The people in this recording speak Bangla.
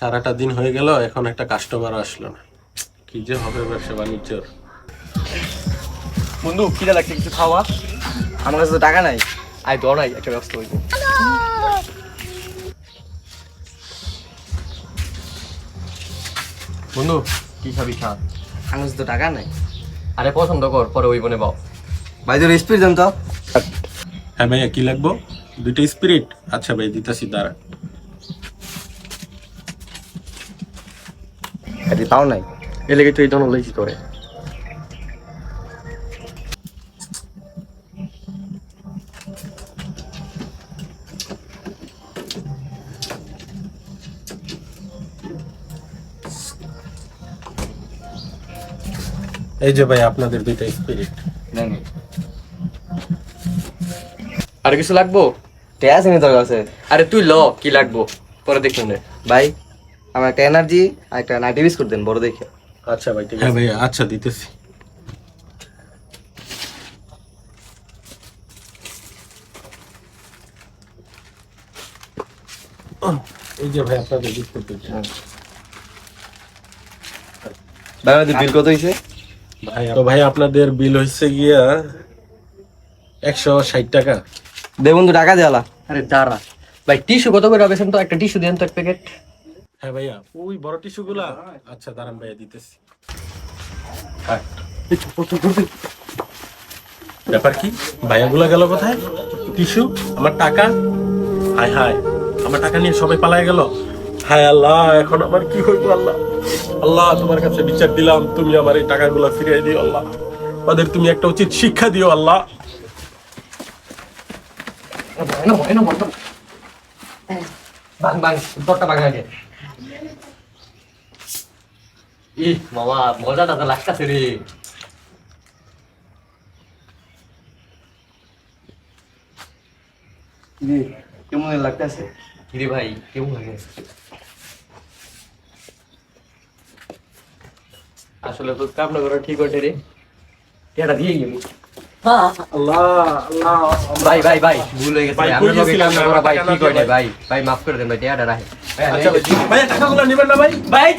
সারাটা দিন হয়ে গেল এখন একটা কাস্টমার আসলো না। কি যে হবে ব্যবসা বাণিজ্যর বন্ধু কি লাগছে কিছু খাওয়া? আমার কাছে তো টাকা নাই। আই দর নাই একটা ব্যবস্থা হইব বন্ধু কি খাবি খা। আমার কাছে তো টাকা নাই। আরে পছন্দ কর পরে ওই বনে বাও। ভাই তোর স্পিড দেন তো। হ্যাঁ ভাইয়া কি লাগবো? দুইটা স্পিরিট আচ্ছা ভাই দিতাছি দাঁড়া। আরে তাও নাই। এ লেগে তুই ধন লইছি তোরে। এই যে ভাই আপনাদের দুইটা স্পিরিট আর কিছু লাগবো? টেয়া আছে। নি তোর কাছে আরে তুই ল কি লাগবো? পরে দেখুন রে ভাই আমার একটা এনার্জি আর একটা নাইটি বিস্কুট দেন বড় দেখে। আচ্ছা ভাই ঠিক হ্যাঁ ভাইয়া আচ্ছা দিতেছি। এই যে ভাই আপনাদের বিস্কুট দুইটা। ভাই আমাদের বিল কত হয়েছে? ভাই তো ভাই আপনাদের বিল হয়েছে গিয়া একশো ষাট টাকা। দে বন্ধু টাকা দেওয়ালা আরে দাঁড়া। ভাই টিস্যু কত করে বেছেন তো? একটা টিস্যু দেন তো এক প্যাকেট। হ্যাঁ ভাইয়া। ওই বড় টিস্যু গুলা আচ্ছা দাঁড়ান ভাইয়া দিতেছি। ব্যাপার কি? ভাইয়া গুলা গেল কোথায়? টিস্যু? আমার টাকা? হায় হায় আমার টাকা নিয়ে সবাই পালায় গেল? হায় আল্লাহ এখন আমার কি হইব আল্লাহ? আল্লাহ তোমার কাছে বিচার দিলাম তুমি আমার এই টাকাগুলো ফিরিয়ে দিও আল্লাহ। ওদের তুমি একটা উচিত শিক্ষা দিও আল্লাহ। বাং বাং দরটা বাং আগে। ই মামা মজাটা তো লাগতাছে রে। কেমন লাগতেছে? কিরে ভাই কেমন লাগে? আসলে তো কামনা করা ঠিক ওঠে রে। এটা দিয়ে গেলি। ভাই ভাই ভাই ভুল হয়ে গেছে ভাই, আমরা কই লগে? কামনা করা ভাই ওঠে দিয়ে ভাই? ভাই? মাফ করে দেন ভাই টিয়াটা রাখে আচ্ছা ভাই, টাকাগুলো নেবেন না ভাই? ভাই